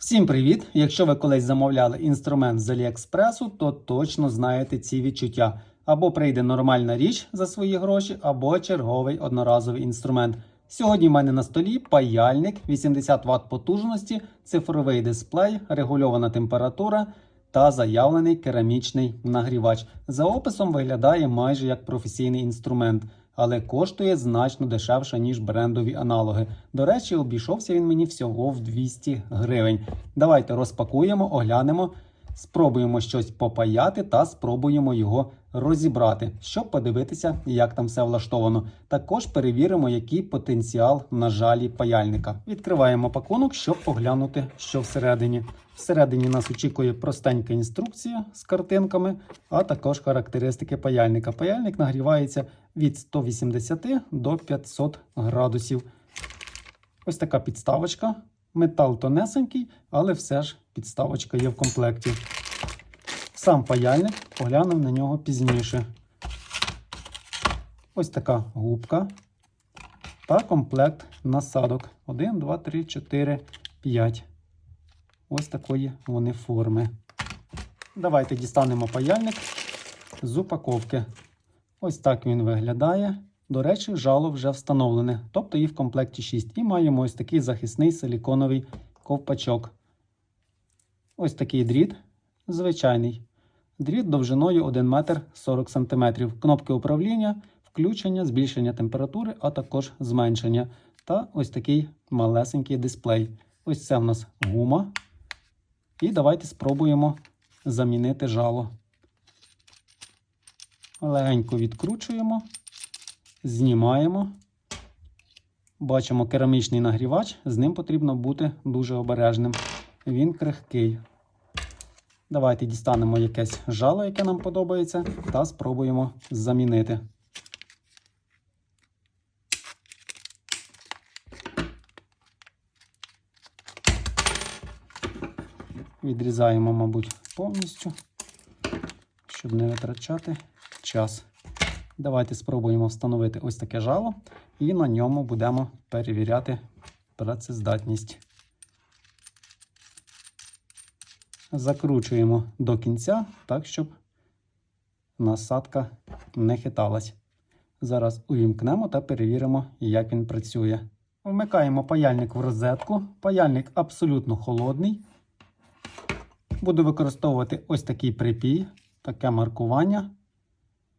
Всім привіт! Якщо ви колись замовляли інструмент з Аліекспресу, то точно знаєте ці відчуття. Або прийде нормальна річ за свої гроші, або черговий одноразовий інструмент. Сьогодні в мене на столі паяльник 80 Вт потужності, цифровий дисплей, регульована температура та заявлений керамічний нагрівач. За описом виглядає майже як професійний інструмент, але коштує значно дешевше, ніж брендові аналоги. До речі, обійшовся він мені всього в 200 гривень. Давайте розпакуємо, оглянемо, спробуємо щось попаяти та спробуємо його розібрати, щоб подивитися, як там все влаштовано. Також перевіримо, який потенціал на жалі паяльника. Відкриваємо пакунок, щоб поглянути, що всередині. Всередині нас очікує простенька інструкція з картинками, а також характеристики паяльника. Паяльник нагрівається від 180 до 500 градусів. Ось така підставочка. Метал тонесенький, але все ж підставочка є в комплекті. Сам паяльник поглянув на нього пізніше. Ось така губка та комплект насадок. 1, 2, 3, 4, 5. Ось такої вони форми. Давайте дістанемо паяльник з упаковки. Ось так він виглядає. До речі, жало вже встановлене, тобто їх в комплекті 6. І маємо ось такий захисний силіконовий ковпачок. Ось такий дріт звичайний. Дріт довжиною 1 метр 40 см. Кнопки управління, включення, збільшення температури, а також зменшення. Та ось такий малесенький дисплей. Ось це в нас гума. І давайте спробуємо замінити жало. Легенько відкручуємо, знімаємо. Бачимо керамічний нагрівач, з ним потрібно бути дуже обережним. Він крихкий. Давайте дістанемо якесь жало, яке нам подобається, та спробуємо замінити. Відрізаємо, мабуть, повністю, щоб не витрачати час. Давайте спробуємо встановити ось таке жало, і на ньому будемо перевіряти працездатність. Закручуємо до кінця, так, щоб насадка не хиталась. Зараз увімкнемо та перевіримо, як він працює. Вмикаємо паяльник в розетку. Паяльник абсолютно холодний. Буду використовувати ось такий припій, таке маркування.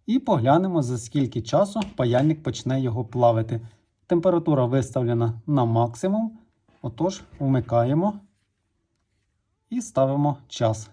І поглянемо, за скільки часу паяльник почне його плавити. Температура виставлена на максимум. Отож, вмикаємо і ставимо час.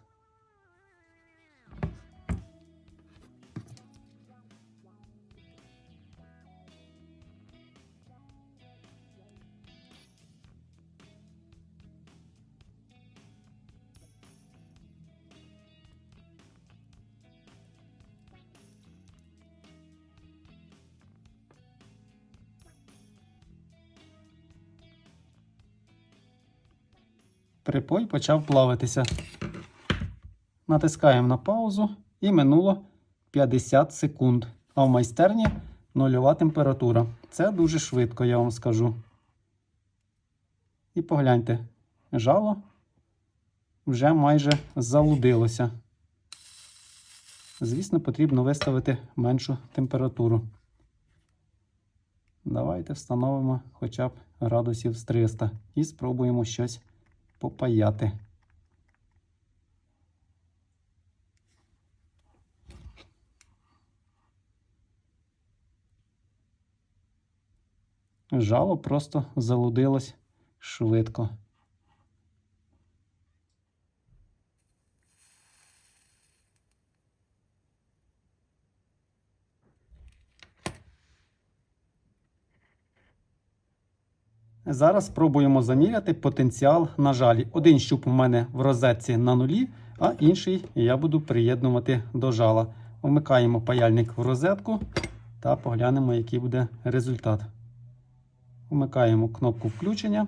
Припой почав плавитися. Натискаємо на паузу і минуло 50 секунд. А в майстерні нульова температура. Це дуже швидко, я вам скажу. І погляньте, жало вже майже залудилося. Звісно, потрібно виставити меншу температуру. Давайте встановимо хоча б градусів з 300 і спробуємо щось попаяти. Жало просто залудилось швидко. Зараз спробуємо заміряти потенціал на жалі. Один щуп у мене в розетці на нулі, а інший я буду приєднувати до жала. Вмикаємо паяльник в розетку та поглянемо, який буде результат. Вмикаємо кнопку включення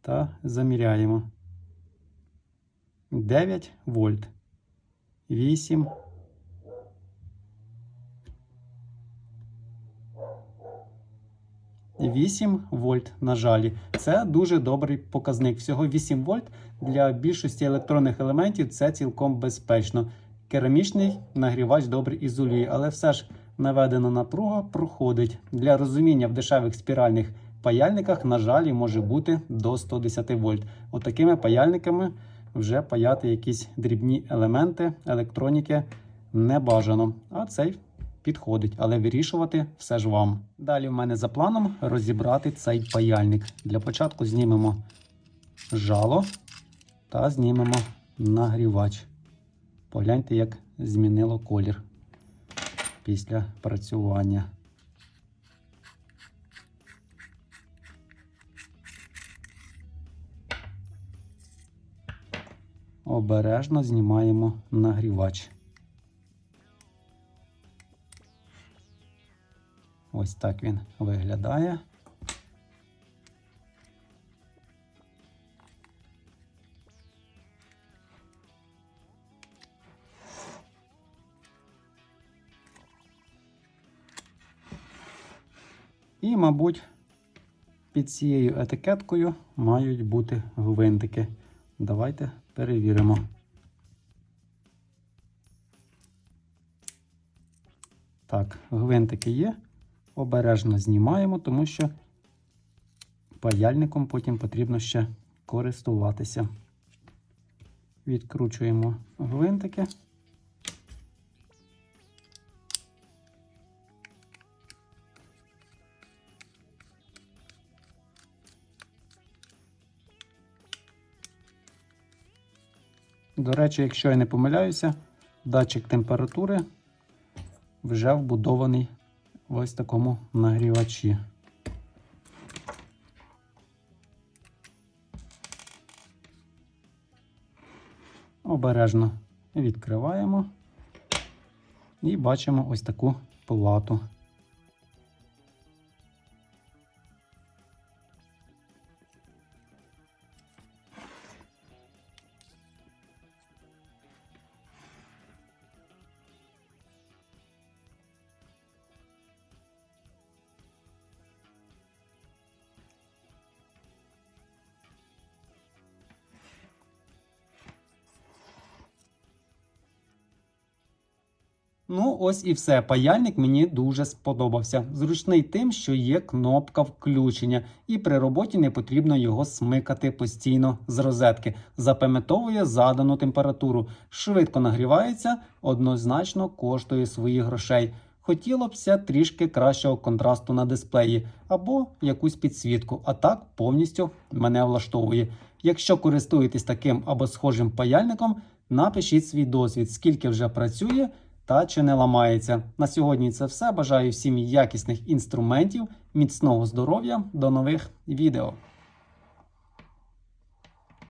та заміряємо. 9 вольт. 8. 8 вольт на жалі. Це дуже добрий показник. Всього 8 вольт для більшості електронних елементів це цілком безпечно. Керамічний нагрівач добре ізолює, але все ж наведена напруга проходить. Для розуміння в дешевих спіральних паяльниках на жалі може бути до 110 вольт. Отакими паяльниками вже паяти якісь дрібні елементи електроніки не бажано. А цей підходить, але вирішувати все ж вам. Далі в мене за планом розібрати цей паяльник. Для початку знімемо жало та знімемо нагрівач. Погляньте, як змінило колір після працювання. Обережно знімаємо нагрівач. Ось так він виглядає. І, мабуть, під цією етикеткою мають бути гвинтики. Давайте перевіримо. Так, гвинтики є. Обережно знімаємо, тому що паяльником потім потрібно ще користуватися. Відкручуємо гвинтики. До речі, якщо я не помиляюся, датчик температури вже вбудований в ось такому нагрівачі. Обережно відкриваємо і бачимо ось таку плату. Ну, ось і все. Паяльник мені дуже сподобався. Зручний тим, що є кнопка включення, і при роботі не потрібно його смикати постійно з розетки. Запам'ятовує задану температуру, швидко нагрівається, однозначно коштує своїх грошей. Хотілося б трішки кращого контрасту на дисплеї або якусь підсвітку, а так повністю мене влаштовує. Якщо користуєтесь таким або схожим паяльником, напишіть свій досвід, скільки вже працює та чи не ламається. На сьогодні це все. Бажаю всім якісних інструментів, міцного здоров'я. До нових відео.